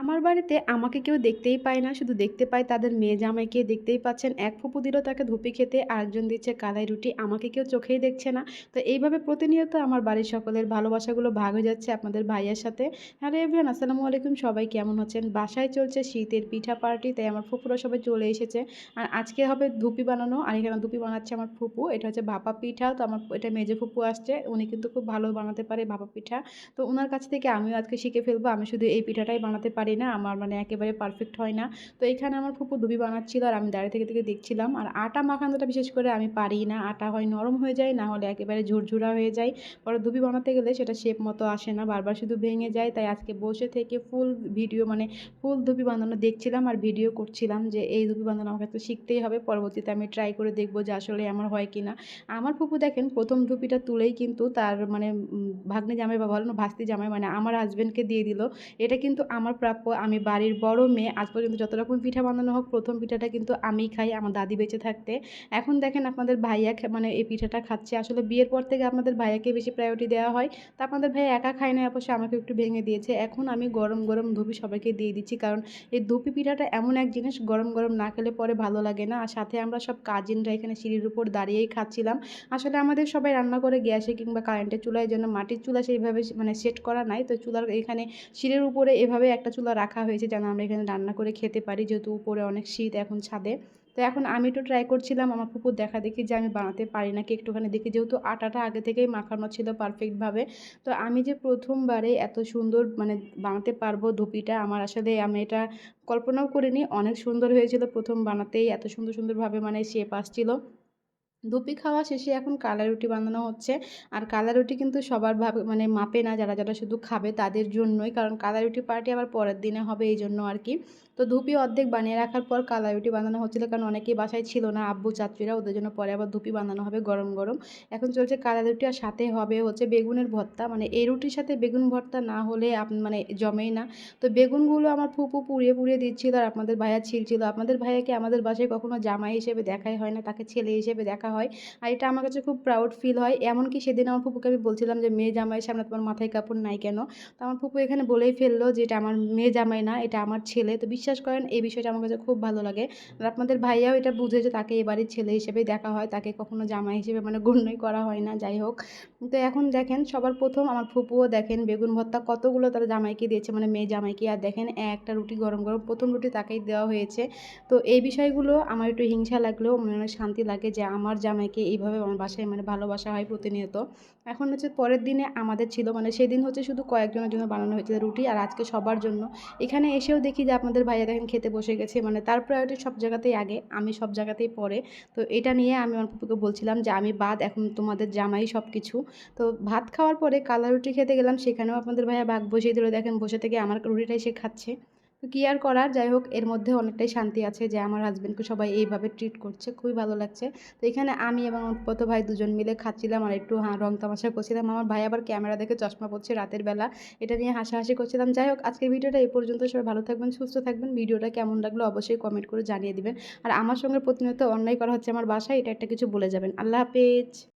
আমার বাড়িতে আমাকে কেউ দেখতেই পায় না, শুধু দেখতে পায় তাদের মেয়ে জামাইকে। দেখতেই পাচ্ছেন, এক ফুপু দিল তাকে ধুপি খেতে, আরেকজন দিচ্ছে কালাই রুটি, আমাকে কেউ চোখেই দেখছে না। তো এইভাবে প্রতিনিয়ত আমার বাড়ির সকলের ভালোবাসাগুলো ভাগ হয়ে যাচ্ছে আপনাদের ভাইয়ের সাথে। হ্যালো এভরিওয়ান, আসসালামু আলাইকুম, সবাই কেমন হচ্ছেন বাসায় চলছে শীতের পিঠা পার্টি, তাই আমার ফুপুরা সবাই চলে এসেছে। আর আজকে হবে ধুপি বানানো, আর এখানে ধুপি বানাচ্ছে আমার ফুপু। এটা হচ্ছে ভাপা পিঠা, তো আমার এটা মেজে ফুপু আসছে, উনি কিন্তু খুব ভালো বানাতে পারে ভাপা পিঠা। তো ওনার কাছ থেকে আমিও আজকে শিখে ফেলব, আমি শুধু এই পিঠাটাই বানাতে পারি। না, আমার মানে একেবারে পারফেক্ট হয় না। তো এখানে আমার ফুপু দুবি বানাচ্ছিল আর আমি দাঁড়িয়ে থেকে থেকে দেখছিলাম। আর আটা মাখানোটা বিশেষ করে আমি পারি না, আটা হয় নরম হয়ে যায়, না হলে একেবারে ঝুরঝুরা হয়ে যায়। পরে দুবি বানাতে গেলে সেটা শেপ মতো আসে না, বারবার শুধু ভেঙে যায়। তাই আজকে বসে থেকে ফুল ভিডিও মানে ফুল ধুপি বানানো দেখছিলাম আর ভিডিও করছিলাম যে এই ধুপি বানানো আমাকে তো শিখতেই হবে, পরবর্তীতে আমি ট্রাই করে দেখব যে আসলে আমার হয় কি না আমার ফুপু দেখেন প্রথম ধুপিটা তুলেই কিন্তু তার মানে ভাগ্নে জামাই বা বলেন ভাস্তি জামাই মানে আমার হাজব্যান্ডকে দিয়ে দিল। এটা কিন্তু আমার প্রাপ্য আমি বাড়ির বড় মেয়ে, আজ পর্যন্ত যত রকম পিঠা বানানো হোক, প্রথম পিঠাটা কিন্তু আমি খাই, আমার দাদি বেঁচে থাকতে। এখন দেখেন আপনাদের ভাইয়া মানে এই পিঠাটা খাচ্ছে। আসলে বিয়ের পর থেকে আপনাদের ভাইয়াকে বেশি প্রায়োরিটি দেওয়া হয়। তা আপনাদের ভাইয়া একা খায় না অবশ্যই আমাকে একটু ভেঙে দিয়েছে। এখন আমি গরম গরম ধুপি সবাইকে দিয়ে দিচ্ছি, কারণ এই ধুপি পিঠাটা এমন এক জিনিস, গরম গরম না খেলে পরে ভালো লাগে না। আর সাথে আমরা সব কাজিনরা এখানে সিঁড়ির উপর দাঁড়িয়েই খাচ্ছিলাম। আসলে আমাদের সবাই রান্না করে গ্যাসে কিংবা কারেন্টের চুলায় জন্য মাটির চুলা সেইভাবে মানে সেট করা নাই, তো চুলার এখানে সিঁড়ির উপরে এভাবে একটা চুলা রাখা হয়েছে যেন আমরা এখানে রান্না করে খেতে পারি, যেহেতু উপরে অনেক শীত এখন ছাদে। তো এখন আমি একটু ট্রাই করছিলাম আমার পুকুর দেখা দেখি যে আমি বানাতে পারি নাকি একটুখানি দেখি, যেহেতু আটাটা আগে থেকেই মাখানো ছিল পারফেক্টভাবে তো আমি যে প্রথমবারে এত সুন্দর মানে বানাতে পারব ধুপিটা, আমার আসলে আমি এটা কল্পনাও করিনি, অনেক সুন্দর হয়েছিল প্রথম বানাতেই, এত সুন্দর সুন্দরভাবে মানে শেপ আসছিল। ধুপি খাওয়া শেষে এখন কালা রুটি বানানো হচ্ছে। আর কালা রুটি কিন্তু সবার ভাবে মানে মাপে না যারা যারা শুধু খাবে তাদের জন্যই। কারণ কালা রুটি পার্টি আবার পরের দিনে হবে এই জন্য আর কি। তো ধুপি অর্ধেক বানিয়ে রাখার পর কালা রুটি বানানো হচ্ছিল। কারণ অনেকেই বাসায় ছিল না, আব্বু, চাচুরা, ওদের জন্য পরে আবার ধুপি বানানো হবে গরম গরম। এখন চলছে কালা রুটি আর সাথে হবে হচ্ছে বেগুনের ভর্তা। মানে এই রুটির সাথে বেগুন ভর্তা না হলে আপ মানে জমেই না। তো বেগুনগুলো আমার ফুপু পুড়িয়ে পুড়িয়ে দিচ্ছিল আর আপনাদের ভাইয়া ছিলছিল। আপনাদের ভাইয়াকে আমাদের বাসায় কখনো জামাই হিসেবে দেখাই হয় না, তাকে ছেলে হিসেবে দেখা হয়। আর এটা আমার কাছে খুব প্রাউড ফিল হয়। এমনকি সেদিন আমার ফুপুকে আমি বলছিলাম যে, মেয়ে জামাইয়ের সামনে তোমার মাথায় কাপড় নাই কেন? তো আমার ফুপু এখানে বলেই ফেলল যে, এটা আমার মেয়ে জামাই না, এটা আমার ছেলে। তো বিশ্বাস করেন, এই বিষয়টা আমার কাছে খুব ভালো লাগে। আর আপনাদের ভাইয়াও এটা বুঝে যে, তাকে এবারের ছেলে হিসেবেই দেখা হয়। তাকে কখনো জামাই হিসেবে মানে গণ্যই করা হয় না, যাই হোক। তো এখন দেখেন, সবার প্রথম আমার ফুপুও দেখেন, বেগুন ভর্তা কতগুলো তারা জামাইকে দিয়েছে মানে মেয়ে জামাইকে। আর দেখেন, একটা রুটি গরম গরম, প্রথম রুটি তাকেই দেওয়া হয়েছে। তো এই বিষয়গুলো আমার একটু হিংসা লাগলেও মনে শান্তি লাগে যে, আমার জামাইকে এইভাবে আমার বাসায় মানে ভালোবাসা হয় প্রতিনিয়ত। এখন হচ্ছে পরের দিনে আমাদের ছিল মানে সেদিন হচ্ছে শুধু কয়েকজনের জন্য বানানো হয়েছে রুটি আর আজকে সবার জন্য। এখানে এসেও দেখি যে আপনাদের ভাইয়া দেখেন খেতে বসে গেছে মানে তার প্রায়োরিটি সব জায়গাতেই আগে, আমি সব জায়গাতেই পরে। তো এটা নিয়ে আমি আমার পুপুকে বলছিলাম যে আমি বাদ, এখন তোমাদের জামাই সব কিছু তো ভাত খাওয়ার পরে কালা রুটি খেতে গেলাম, সেখানেও আপনাদের ভাইয়া ভাগ বসিয়ে দিল, দেখেন বসে থেকে আমার রুটিটাই সে খাচ্ছে। তো কী আর করার? যাই হোক, এর মধ্যে অনেকটাই শান্তি আছে যে আমার হাজব্যান্ডকে সবাই এইভাবে ট্রিট করছে, খুবই ভালো লাগছে। তো এখানে আমি এবং উৎপত ভাই দুজন মিলে খাচ্ছিলাম আর একটু রং তামাশা করছিলাম। আমার ভাই আবার ক্যামেরা দেখে চশমা পড়ছে রাতের বেলা। এটা নিয়ে হাসাহাসি করছিলাম। যাই হোক, আজকের ভিডিওটা এই পর্যন্ত। সবাই ভালো থাকবেন, সুস্থ থাকবেন। ভিডিওটা কেমন লাগল অবশ্যই কমেন্ট করে জানিয়ে দিবেন। আর আমার সঙ্গে প্রতিনিয়ত অন্যায় করা হচ্ছে আমার বাসায়, এটা একটা কিছু বলে যাবেন। আল্লাহ হাফেজ।